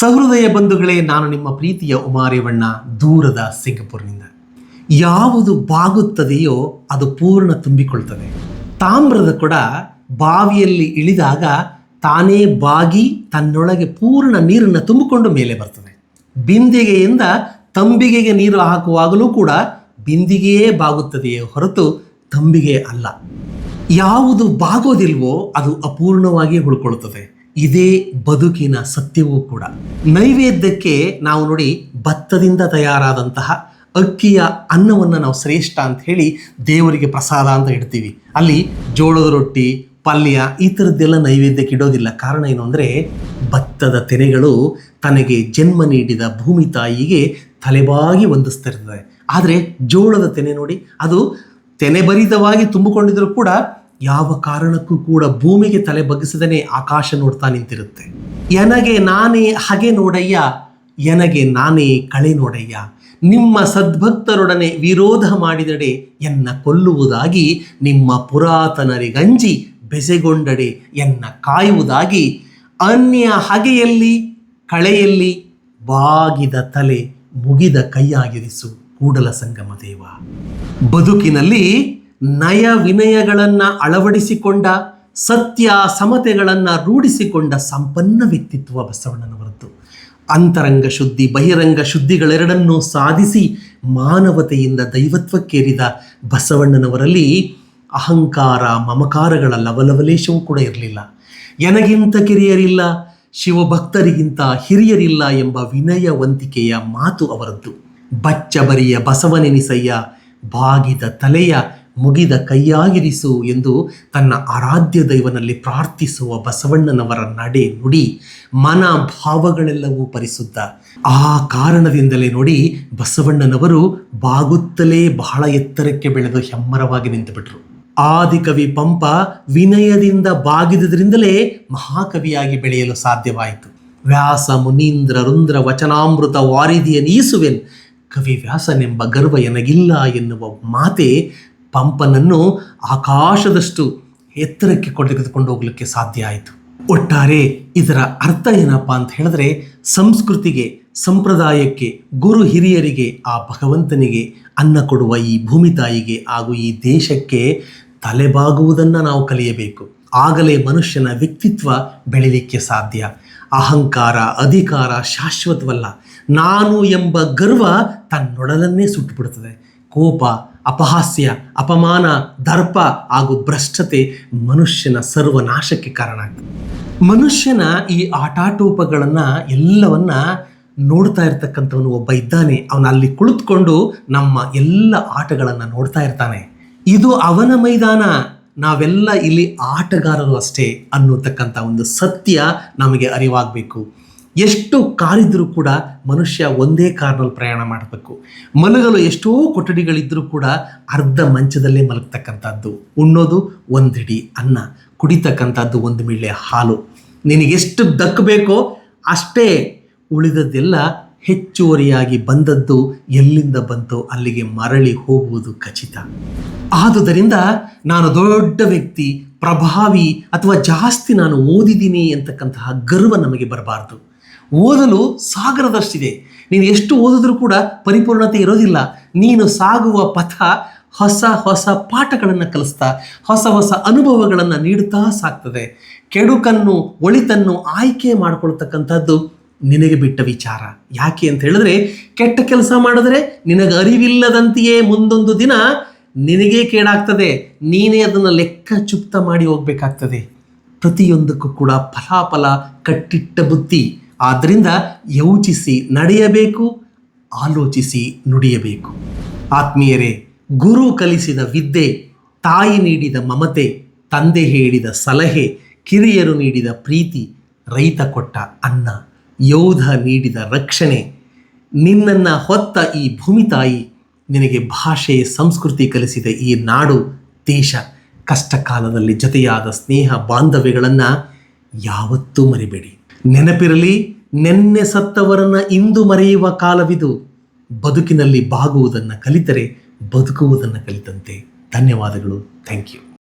ಸಹೃದಯ ಬಂಧುಗಳೇ, ನಾನು ನಿಮ್ಮ ಪ್ರೀತಿಯ ಉಮಾರೇವಣ್ಣ ದೂರದ ಸಿಂಗಪುರ್ನಿಂದ. ಯಾವುದು ಬಾಗುತ್ತದೆಯೋ ಅದು ಪೂರ್ಣ ತುಂಬಿಕೊಳ್ತದೆ. ತಾಮ್ರದ ಕೊಡ ಬಾವಿಯಲ್ಲಿ ಇಳಿದಾಗ ತಾನೇ ಬಾಗಿ ತನ್ನೊಳಗೆ ಪೂರ್ಣ ನೀರನ್ನು ತುಂಬಿಕೊಂಡು ಮೇಲೆ ಬರ್ತದೆ. ಬಿಂದಿಗೆಯಿಂದ ತಂಬಿಗೆಗೆ ನೀರು ಹಾಕುವಾಗಲೂ ಕೂಡ ಬಿಂದಿಗೆಯೇ ಬಾಗುತ್ತದೆಯೇ ಹೊರತು ತಂಬಿಗೆ ಅಲ್ಲ. ಯಾವುದು ಬಾಗೋದಿಲ್ವೋ ಅದು ಅಪೂರ್ಣವಾಗಿ ಉಳ್ಕೊಳ್ತದೆ. ಇದೇ ಬದುಕಿನ ಸತ್ಯವೂ ಕೂಡ. ನೈವೇದ್ಯಕ್ಕೆ ನಾವು ನೋಡಿ ಭತ್ತದಿಂದ ತಯಾರಾದಂತಹ ಅಕ್ಕಿಯ ಅನ್ನವನ್ನು ನಾವು ಶ್ರೇಷ್ಠ ಅಂತ ಹೇಳಿ ದೇವರಿಗೆ ಪ್ರಸಾದ ಅಂತ ಇಡ್ತೀವಿ. ಅಲ್ಲಿ ಜೋಳದ ರೊಟ್ಟಿ, ಪಲ್ಯ ಈ ಥರದ್ದೆಲ್ಲ ನೈವೇದ್ಯಕ್ಕೆ ಇಡೋದಿಲ್ಲ. ಕಾರಣ ಏನು ಅಂದರೆ ಭತ್ತದ ತೆನೆಗಳು ತನಗೆ ಜನ್ಮ ನೀಡಿದ ಭೂಮಿ ತಾಯಿಗೆ ತಲೆಬಾಗಿ ವಂದಿಸ್ತಿರ್ತದೆ ಆದರೆ ಜೋಳದ ತೆನೆ ನೋಡಿ ಅದು ತೆನೆಭರಿತವಾಗಿ ತುಂಬಿಕೊಂಡಿದ್ರು ಕೂಡ ಯಾವ ಕಾರಣಕ್ಕೂ ಕೂಡ ಭೂಮಿಗೆ ತಲೆ ಬಗ್ಗಿಸದೇ ಆಕಾಶ ನೋಡ್ತಾ ನಿಂತಿರುತ್ತೆ. ಎನಗೆ ನಾನೇ ಹಗೆ ನೋಡಯ್ಯ, ಎನಗೆ ನಾನೇ ಕಳೆ ನೋಡಯ್ಯ. ನಿಮ್ಮ ಸದ್ಭಕ್ತರೊಡನೆ ವಿರೋಧ ಮಾಡಿದಡೆ ಎನ್ನ ಕೊಲ್ಲುವುದಾಗಿ, ನಿಮ್ಮ ಪುರಾತನರಿಗಂಜಿ ಬೆಸೆಗೊಂಡಡೆ ಎನ್ನ ಕಾಯುವುದಾಗಿ, ಅನ್ಯ ಹಗೆಯಲ್ಲಿ, ಕಳೆಯಲ್ಲಿ ಬಾಗಿದ ತಲೆ ಮುಗಿದ ಕೈಯಾಗಿರಿಸು ಕೂಡಲ ಸಂಗಮ ದೇವ ಬದುಕಿನಲ್ಲಿ ನಯ ವಿನಯಗಳನ್ನು ಅಳವಡಿಸಿಕೊಂಡ, ಸತ್ಯ ಸಮತೆಗಳನ್ನು ರೂಢಿಸಿಕೊಂಡ ಸಂಪನ್ನ ವ್ಯಕ್ತಿತ್ವ ಬಸವಣ್ಣನವರದ್ದು. ಅಂತರಂಗ ಶುದ್ಧಿ, ಬಹಿರಂಗ ಶುದ್ಧಿಗಳೆರಡನ್ನೂ ಸಾಧಿಸಿ ಮಾನವತೆಯಿಂದ ದೈವತ್ವಕ್ಕೇರಿದ ಬಸವಣ್ಣನವರಲ್ಲಿ ಅಹಂಕಾರ, ಮಮಕಾರಗಳ ಲವಲವಲೇಶವೂ ಕೂಡ ಇರಲಿಲ್ಲ. ಎನಗಿಂತ ಕಿರಿಯರಿಲ್ಲ, ಶಿವಭಕ್ತರಿಗಿಂತ ಹಿರಿಯರಿಲ್ಲ ಎಂಬ ವಿನಯವಂತಿಕೆಯ ಮಾತು ಅವರದ್ದು. ಬಚ್ಚಬರಿಯ ಬಸವನೆನಿಸಯ್ಯ, ಬಾಗಿದ ತಲೆಯ ಮುಗಿದ ಕೈಯಾಗಿರಿಸು ಎಂದು ತನ್ನ ಆರಾಧ್ಯ ದೈವನಲ್ಲಿ ಪ್ರಾರ್ಥಿಸುವ ಬಸವಣ್ಣನವರ ನಡೆ ನುಡಿ ಮನ ಭಾವಗಳೆಲ್ಲವೂ ಪರಿಶುದ್ಧ. ಆ ಕಾರಣದಿಂದಲೇ ನೋಡಿ ಬಸವಣ್ಣನವರು ಬಾಗುತ್ತಲೇ ಬಹಳ ಎತ್ತರಕ್ಕೆ ಬೆಳೆದು ಹೆಮ್ಮರವಾಗಿ ನಿಂತುಬಿಟ್ರು. ಆದಿಕವಿ ಪಂಪ ವಿನಯದಿಂದ ಬಾಗಿದುದರಿಂದಲೇ ಮಹಾಕವಿಯಾಗಿ ಬೆಳೆಯಲು ಸಾಧ್ಯವಾಯಿತು. ವ್ಯಾಸ ಮುನೀಂದ್ರ ರುಂದ್ರ ವಚನಾಮೃತ ವಾರಿದಿಯ ನೀಸುವೆನ್ ಕವಿ ವ್ಯಾಸನೆಂಬ ಗರ್ವ ಎನಗಿಲ್ಲ ಎನ್ನುವ ಮಾತೆ ಪಂಪನನ್ನು ಆಕಾಶದಷ್ಟು ಎತ್ತರಕ್ಕೆ ತೆಗೆದುಕೊಂಡು ಹೋಗಲಿಕ್ಕೆ ಸಾಧ್ಯ ಆಯಿತು. ಒಟ್ಟಾರೆ ಇದರ ಅರ್ಥ ಏನಪ್ಪ ಅಂತ ಹೇಳಿದ್ರೆ ಸಂಸ್ಕೃತಿಗೆ, ಸಂಪ್ರದಾಯಕ್ಕೆ, ಗುರು ಹಿರಿಯರಿಗೆ, ಆ ಭಗವಂತನಿಗೆ ಅನ್ನ ಕೊಡುವ ಈ ಭೂಮಿ ತಾಯಿಗೆ ಹಾಗೂ ಈ ದೇಶಕ್ಕೆ ತಲೆಬಾಗುವುದನ್ನು ನಾವು ಕಲಿಯಬೇಕು. ಆಗಲೇ ಮನುಷ್ಯನ ವ್ಯಕ್ತಿತ್ವ ಬೆಳಿಲಿಕ್ಕೆ ಸಾಧ್ಯ. ಅಹಂಕಾರ, ಅಧಿಕಾರ ಶಾಶ್ವತವಲ್ಲ. ನಾನು ಎಂಬ ಗರ್ವ ತನ್ನೊಡಲನ್ನೇ ಸುಟ್ಟುಬಿಡುತ್ತದೆ. ಕೋಪ ಅಪಹಾಸ್ಯ, ಅಪಮಾನ, ದರ್ಪ ಹಾಗೂ ಭ್ರಷ್ಟತೆ ಮನುಷ್ಯನ ಸರ್ವನಾಶಕ್ಕೆ ಕಾರಣ ಆಗ್ತದೆ. ಮನುಷ್ಯನ ಈ ಆಟಾಟೋಪಗಳನ್ನು ಎಲ್ಲವನ್ನ ನೋಡ್ತಾ ಇರ್ತಕ್ಕಂಥವನು ಒಬ್ಬ ಇದ್ದಾನೆ. ಅವನ ಅಲ್ಲಿ ಕುಳಿತುಕೊಂಡು ನಮ್ಮ ಎಲ್ಲ ಆಟಗಳನ್ನು ನೋಡ್ತಾ ಇರ್ತಾನೆ. ಇದು ಅವನ ಮೈದಾನ. ನಾವೆಲ್ಲ ಇಲ್ಲಿ ಆಟಗಾರರು ಅಷ್ಟೇ ಅನ್ನೋತಕ್ಕಂಥ ಒಂದು ಸತ್ಯ ನಮಗೆ ಅರಿವಾಗಬೇಕು. ಎಷ್ಟು ಕಾರಿದ್ರೂ ಕೂಡ ಮನುಷ್ಯ ಒಂದೇ ಕಾರ್ನಲ್ಲಿ ಪ್ರಯಾಣ ಮಾಡಬೇಕು. ಮಲಗಲು ಎಷ್ಟೋ ಕೊಠಡಿಗಳಿದ್ದರೂ ಕೂಡ ಅರ್ಧ ಮಂಚದಲ್ಲೇ ಮಲಗ್ತಕ್ಕಂಥದ್ದು. ಉಣ್ಣೋದು ಒಂದಿಡಿ ಅನ್ನ, ಕುಡಿತಕ್ಕಂಥದ್ದು ಒಂದು ಮಿಳ್ಳೆ ಹಾಲು. ನಿನಗೆಷ್ಟು ದಕ್ಕಬೇಕೋ ಅಷ್ಟೇ ಉಳಿದದ್ದೆಲ್ಲ ಹೆಚ್ಚುವರಿಯಾಗಿ ಬಂದದ್ದು ಎಲ್ಲಿಂದ ಬಂತೋ ಅಲ್ಲಿಗೆ ಮರಳಿ ಹೋಗುವುದು ಖಚಿತ. ಆದುದರಿಂದ ನಾನು ದೊಡ್ಡ ವ್ಯಕ್ತಿ, ಪ್ರಭಾವಿ ಅಥವಾ ಜಾಸ್ತಿ ನಾನು ಓದಿದ್ದೀನಿ ಅಂತಕ್ಕಂತಹ ಗರ್ವ ನಮಗೆ ಬರಬಾರ್ದು. ಓದಲು ಸಾಗರದಷ್ಟಿದೆ. ನೀನು ಎಷ್ಟು ಓದಿದ್ರೂ ಕೂಡ ಪರಿಪೂರ್ಣತೆ ಇರೋದಿಲ್ಲ. ನೀನು ಸಾಗುವ ಪಥ ಹೊಸ ಹೊಸ ಪಾಠಗಳನ್ನು ಕಲಿಸ್ತಾ, ಹೊಸ ಹೊಸ ಅನುಭವಗಳನ್ನು ನೀಡುತ್ತಾ ಸಾಕ್ತದೆ ಕೆಡುಕನ್ನು, ಒಳಿತನ್ನು ಆಯ್ಕೆ ಮಾಡಿಕೊಳ್ತಕ್ಕಂಥದ್ದು ನಿನಗೆ ಬಿಟ್ಟ ವಿಚಾರ. ಯಾಕೆ ಅಂತ ಹೇಳಿದ್ರೆ, ಕೆಟ್ಟ ಕೆಲಸ ಮಾಡಿದ್ರೆ ನಿನಗೆ ಅರಿವಿಲ್ಲದಂತೆಯೇ ಮುಂದೊಂದು ದಿನ ನಿನಗೇ ಕೇಡಾಗ್ತದೆ. ನೀನೇ ಅದನ್ನು ಲೆಕ್ಕ ಚುಪ್ತ ಮಾಡಿ ಹೋಗ್ಬೇಕಾಗ್ತದೆ. ಪ್ರತಿಯೊಂದಕ್ಕೂ ಕೂಡ ಫಲಾಫಲ ಕಟ್ಟಿಟ್ಟ ಬುದ್ಧಿ. ಆದ್ದರಿಂದ ಯೋಚಿಸಿ ನಡೆಯಬೇಕು, ಆಲೋಚಿಸಿ ನುಡಿಯಬೇಕು. ಆತ್ಮೀಯರೇ, ಗುರು ಕಲಿಸಿದ ವಿದ್ಯೆ, ತಾಯಿ ನೀಡಿದ ಮಮತೆ, ತಂದೆ ಹೇಳಿದ ಸಲಹೆ, ಕಿರಿಯರು ನೀಡಿದ ಪ್ರೀತಿ, ರೈತ ಕೊಟ್ಟ ಅನ್ನ, ಯೋಧ ನೀಡಿದ ರಕ್ಷಣೆ, ನಿನ್ನನ್ನು ಹೊತ್ತ ಈ ಭೂಮಿ ತಾಯಿ ನಿನಗೆ ಭಾಷೆ, ಸಂಸ್ಕೃತಿ ಕಲಿಸಿದ ಈ ನಾಡು, ದೇಶ ಕಷ್ಟ ಕಾಲದಲ್ಲಿ ಜೊತೆಯಾದ ಸ್ನೇಹ, ಬಾಂಧವ್ಯಗಳನ್ನು ಯಾವತ್ತೂ ಮರಿಬೇಡಿ. ನೆನಪಿರಲಿ ನೆನ್ನೆ ಸತ್ತವರನ್ನ ಇಂದು ಮರೆಯುವ ಕಾಲವಿದು. ಬದುಕಿನಲ್ಲಿ ಬಾಗುವುದನ್ನು ಕಲಿತರೆ ಬದುಕುವುದನ್ನು ಕಲಿತಂತೆ. ಧನ್ಯವಾದಗಳು. Thank you.